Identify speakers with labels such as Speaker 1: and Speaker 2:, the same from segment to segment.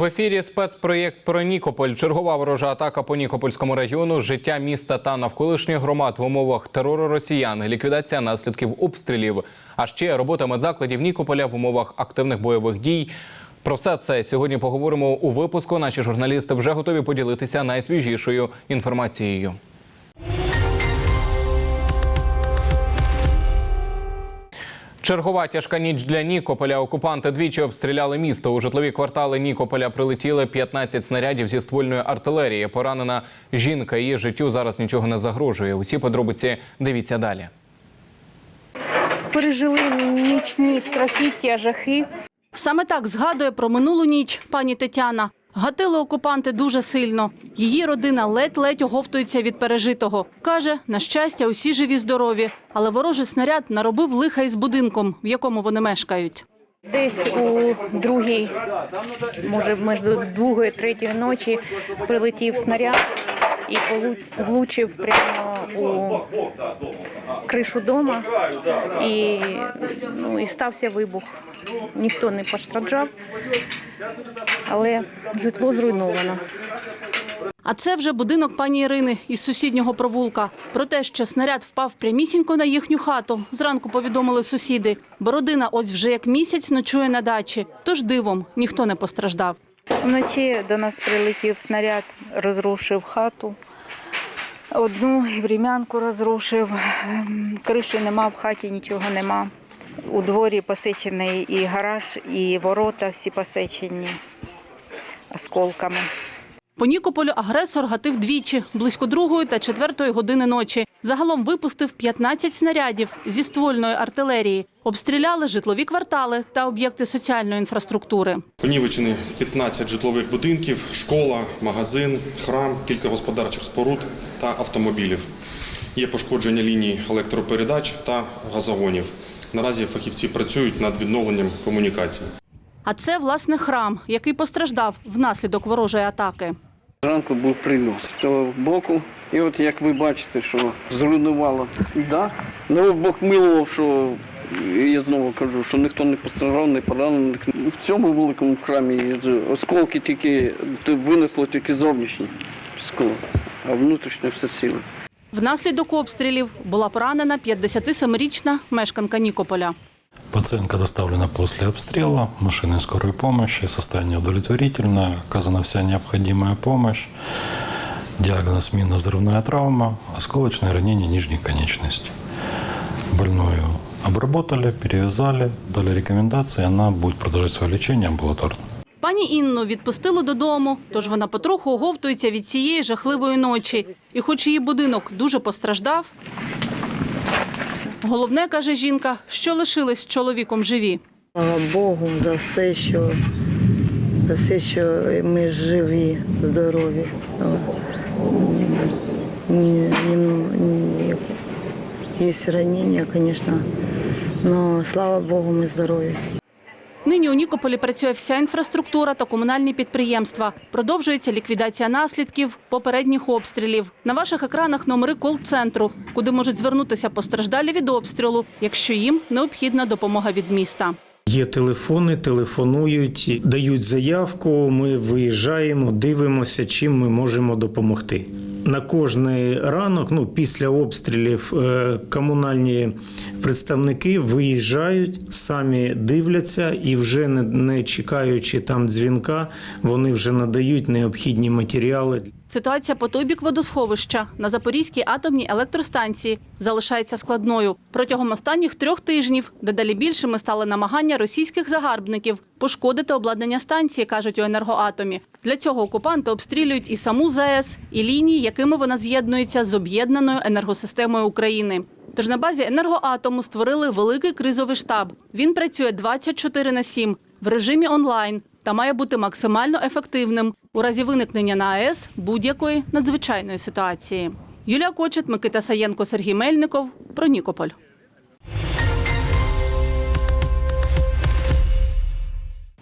Speaker 1: В ефірі спецпроєкт про Нікополь. Чергова ворожа атака по Нікопольському району, життя міста та навколишніх громад в умовах терору росіян, ліквідація наслідків обстрілів, а ще робота медзакладів Нікополя в умовах активних бойових дій. Про все це сьогодні поговоримо у випуску. Наші журналісти вже готові поділитися найсвіжішою інформацією. Чергова тяжка ніч для Нікополя. Окупанти двічі обстріляли місто. У житлові квартали Нікополя прилетіли 15 снарядів зі ствольної артилерії. Поранена жінка. Її життю зараз нічого не загрожує. Усі подробиці дивіться далі.
Speaker 2: пережили нічні страхіття, жахи.
Speaker 3: Саме так згадує про минулу ніч пані Тетяна. Гатили окупанти дуже сильно. Її родина ледь-ледь оговтується від пережитого. Каже, на щастя, усі живі здорові, але ворожий снаряд наробив лиха із будинком, в якому вони мешкають.
Speaker 2: Десь у другій, може, між другої і третьої ночі прилетів снаряд і влучив прямо у кришу дома. І, ну, і стався вибух. Ніхто не постраждав, але житло зруйновано.
Speaker 3: А це вже будинок пані Ірини із сусіднього провулка. Про те, що снаряд впав прямісінько на їхню хату, зранку повідомили сусіди. Бо родина ось вже як місяць ночує на дачі. Тож дивом ніхто не постраждав.
Speaker 2: Вночі до нас прилетів снаряд, розрушив хату. Одну врем'янку розрушив. Ем, Криші нема, в хаті нічого нема. У дворі посечений і гараж, і ворота всі посечені осколками.
Speaker 3: По Нікополю агресор гатив двічі близько другої та четвертої години ночі. Загалом випустив 15 снарядів зі ствольної артилерії. Обстріляли житлові квартали та об'єкти соціальної інфраструктури.
Speaker 4: Понівечені 15 житлових будинків, школа, магазин, храм, кілька господарчих споруд та автомобілів. Є пошкодження ліній електропередач та газогонів. Наразі фахівці працюють над відновленням комунікацій.
Speaker 3: А це власне храм, який постраждав внаслідок ворожої атаки.
Speaker 5: Зранку був прильот з того боку. І от як ви бачите, що зруйнувало дах. Ну, Бог милував, що я знову кажу, що ніхто не постраждав, не поранений. В цьому великому храмі осколки тільки винесло тільки зовнішні скло, а внутрішнє все ціле.
Speaker 3: Внаслідок обстрілів була поранена 57-річна мешканка Нікополя.
Speaker 6: Пациентка доставлена после обстрела, машиной скорой помощи, состояние удовлетворительное, оказана вся необходимая помощь. Диагноз минно-взрывная травма, осколочное ранение нижней конечности. Больную обработали, перевязали, дали рекомендации, она будет продолжать свое лечение амбулаторно.
Speaker 3: Пані Інну відпустили додому, тож вона потроху оговтується від цієї жахливої ночі. І хоч її будинок дуже постраждав, головне, каже жінка, що лишились чоловіком живі.
Speaker 7: Слава Богу за все, що за все, що ми живі, здорові. Є ранення, звісно, але слава Богу, ми здорові.
Speaker 3: Нині у Нікополі працює вся інфраструктура та комунальні підприємства. Продовжується ліквідація наслідків попередніх обстрілів. На ваших екранах номери кол-центру, куди можуть звернутися постраждалі від обстрілу, якщо їм необхідна допомога від міста.
Speaker 8: Є телефони, телефонують, дають заявку. Ми виїжджаємо, дивимося, чим ми можемо допомогти. На кожний ранок, ну після обстрілів, е, комунальні представники виїжджають, самі дивляться і вже не, не чекаючи там дзвінка, вони вже надають необхідні матеріали.
Speaker 3: Ситуація по той бік водосховища на Запорізькій атомній електростанції залишається складною. Протягом останніх трьох тижнів дедалі більшими стали намагання російських загарбників пошкодити обладнання станції, кажуть у енергоатомі. Для цього окупанти обстрілюють і саму ЗАЕС, і лінії, якими вона з'єднується з об'єднаною енергосистемою України. Тож на базі енергоатому створили великий кризовий штаб. Він працює 24 на 7 в режимі онлайн та має бути максимально ефективним у разі виникнення на АЕС будь-якої надзвичайної ситуації. Юлія Кочет, Микита Саєнко, Сергій Мельников про Нікополь.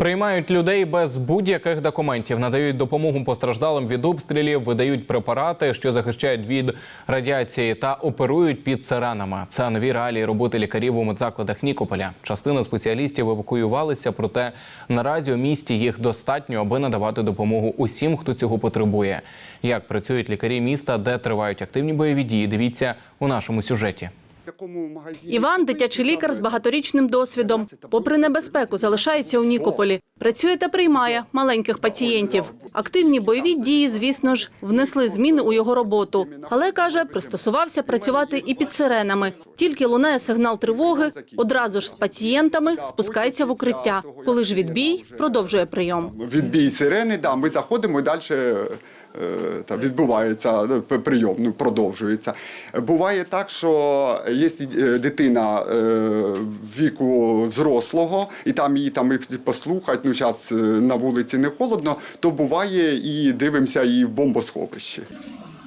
Speaker 1: Приймають людей без будь-яких документів, надають допомогу постраждалим від обстрілів, видають препарати, що захищають від радіації, та оперують під сиренами. Це нові реалії роботи лікарів у медзакладах Нікополя. Частина спеціалістів евакуювалися, проте наразі у місті їх достатньо, аби надавати допомогу усім, хто цього потребує. Як працюють лікарі міста, де тривають активні бойові дії? Дивіться у нашому сюжеті.
Speaker 3: Іван – дитячий лікар з багаторічним досвідом. Попри небезпеку, залишається у Нікополі. Працює та приймає маленьких пацієнтів. Активні бойові дії, звісно ж, внесли зміни у його роботу. Але, каже, пристосувався працювати і під сиренами. Тільки лунає сигнал тривоги, одразу ж з пацієнтами спускається в укриття. Коли ж відбій, продовжує прийом.
Speaker 9: відбій сирени, да, ми заходимо і далі е, та, відбувається ну, прийом, ну, продовжується. Буває так, що є е, дитина е, віку взрослого, і там її там і ну зараз на вулиці не холодно, то буває і дивимося її в бомбосховищі.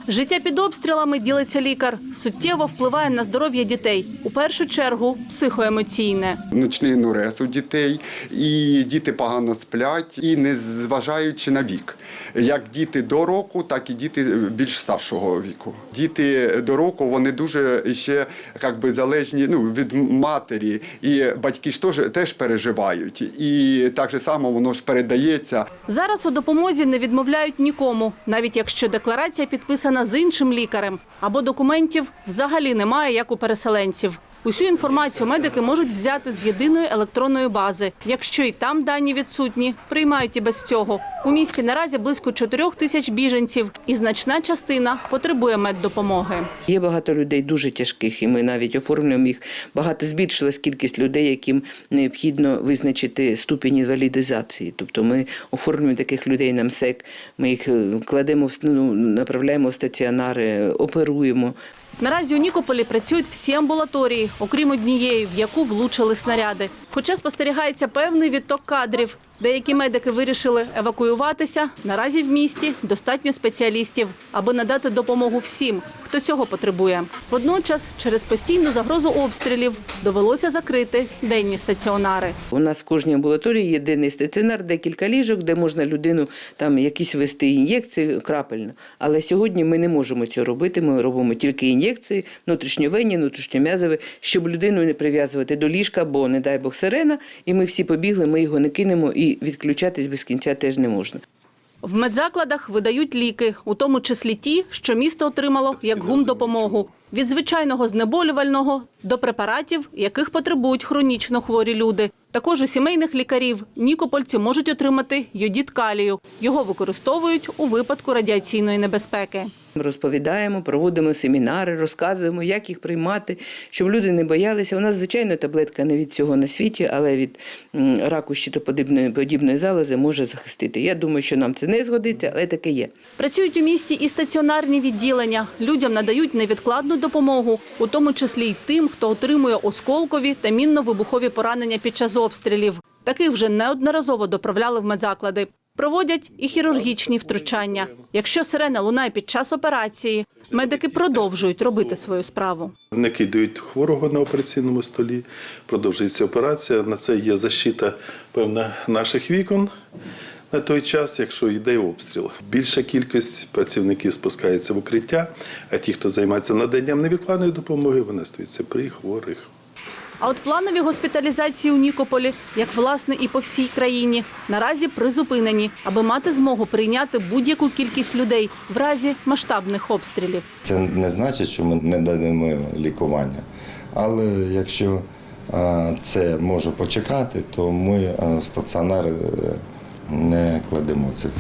Speaker 3: Життя під обстрілами ділиться лікар. Суттєво впливає на здоров'я дітей. У першу чергу психоемоційне.
Speaker 9: Ночний нурез у дітей, і діти погано сплять, і не зважаючи на вік. Як діти до року, так і діти більш старшого віку. Діти до року вони дуже ще як би, залежні ну, від матері, і батьки ж теж, теж переживають. І так же само воно ж передається.
Speaker 3: Зараз у допомозі не відмовляють нікому, навіть якщо декларація підписана з іншим лікарем або документів взагалі немає, як у переселенців. Усю інформацію медики можуть взяти з єдиної електронної бази. Якщо і там дані відсутні, приймають і без цього. У місті наразі близько 4 тисяч біженців, і значна частина потребує меддопомоги.
Speaker 10: Є багато людей дуже тяжких, і ми навіть оформлюємо їх. Багато збільшилась кількість людей, яким необхідно визначити ступінь інвалідизації. Тобто ми оформлюємо таких людей на МСЕК, ми їх е, кладемо, ну, направляємо в стаціонари, оперуємо.
Speaker 3: Наразі у Нікополі працюють всі амбулаторії, окрім однієї, в яку влучили снаряди. Хоча спостерігається певний відток кадрів. Деякі медики вирішили евакуюватися. Наразі в місті достатньо спеціалістів, аби надати допомогу всім, хто цього потребує. Водночас, через постійну загрозу обстрілів, довелося закрити денні стаціонари.
Speaker 10: У нас в кожній амбулаторії є денний стаціонар, декілька ліжок, де можна людину там якісь вести ін'єкції крапельно. Але сьогодні ми не можемо цього робити. Ми робимо тільки ін'єкції, внутрішньовенні, внутрішньом'язові, щоб людину не прив'язувати до ліжка, бо не дай Бог сирена, і ми всі побігли, ми його не кинемо, і відключатись без кінця теж не можна.
Speaker 3: В медзакладах видають ліки, у тому числі ті, що місто отримало як гумдопомогу. Від звичайного знеболювального до препаратів, яких потребують хронічно хворі люди. Також у сімейних лікарів нікопольці можуть отримати йодід калію. Його використовують у випадку радіаційної небезпеки.
Speaker 10: Розповідаємо, проводимо семінари, розказуємо, як їх приймати, щоб люди не боялися. У нас, звичайно, таблетка не від цього на світі, але від раку щитоподібної подібної залози може захистити. Я думаю, що нам це не згодиться, але таке є.
Speaker 3: Працюють у місті і стаціонарні відділення. Людям надають невідкладну допомогу, у тому числі й тим, хто отримує осколкові та мінно-вибухові поранення під час обстрілів. Таких вже неодноразово доправляли в медзаклади. Проводять і хірургічні втручання. Якщо сирена лунає під час операції, медики продовжують робити свою справу.
Speaker 11: Не кидають хворого на операційному столі, продовжується операція. На це є защита певна наших вікон на той час, якщо йде обстріл. Більша кількість працівників спускається в укриття, а ті, хто займається наданням невідкладної допомоги, вони стаються при хворих.
Speaker 3: А от планові госпіталізації у Нікополі, як власне і по всій країні, наразі призупинені, аби мати змогу прийняти будь-яку кількість людей в разі масштабних обстрілів.
Speaker 12: Це не значить, що ми не даємо лікування. Але якщо це може почекати, то ми стаціонари е, не кладемо цих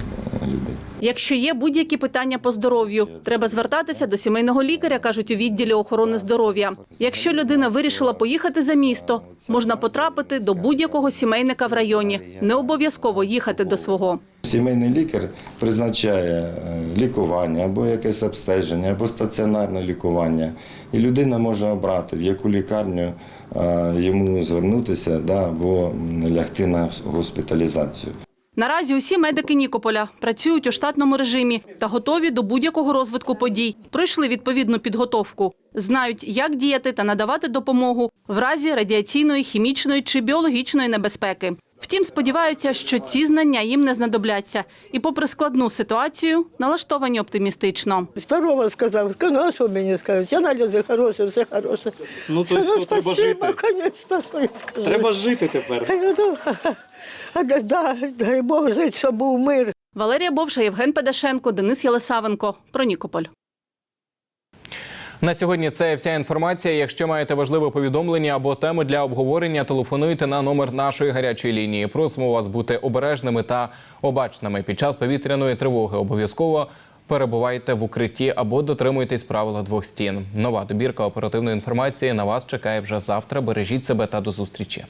Speaker 12: е, людей.
Speaker 3: Якщо є будь-які питання по здоров'ю, треба звертатися до сімейного лікаря, кажуть у відділі охорони здоров'я. Якщо людина вирішила поїхати за місто, можна потрапити до будь-якого сімейника в районі. Не обов'язково їхати до свого.
Speaker 12: Сімейний лікар призначає е, лікування або якесь обстеження, або стаціонарне лікування. І людина може обрати, в яку лікарню е, йому звернутися да, або лягти на госпіталізацію.
Speaker 3: Наразі усі медики Нікополя працюють у штатному режимі та готові до будь-якого розвитку подій. Пройшли відповідну підготовку, знають, як діяти та надавати допомогу в разі радіаційної, хімічної чи біологічної небезпеки. Втім, сподіваються, що ці знання їм не знадобляться. І попри складну ситуацію, налаштовані оптимістично.
Speaker 7: Здорово сказав, сказав, що мені скажуть. Аналізи хороші, все хороше.
Speaker 13: Ну то все, треба жити.
Speaker 7: Звісно, що я скажу.
Speaker 13: Треба жити тепер.
Speaker 7: Ну, а, да, дай Бог жити, щоб був мир.
Speaker 3: Валерія Бовша, Євген Педашенко, Денис Єлисавенко. Про Нікополь.
Speaker 1: На сьогодні це вся інформація. Якщо маєте важливе повідомлення або теми для обговорення, телефонуйте на номер нашої гарячої лінії. Просимо вас бути обережними та обачними під час повітряної тривоги. Обов'язково перебувайте в укритті або дотримуйтесь правила двох стін. Нова добірка оперативної інформації на вас чекає вже завтра. Бережіть себе та до зустрічі.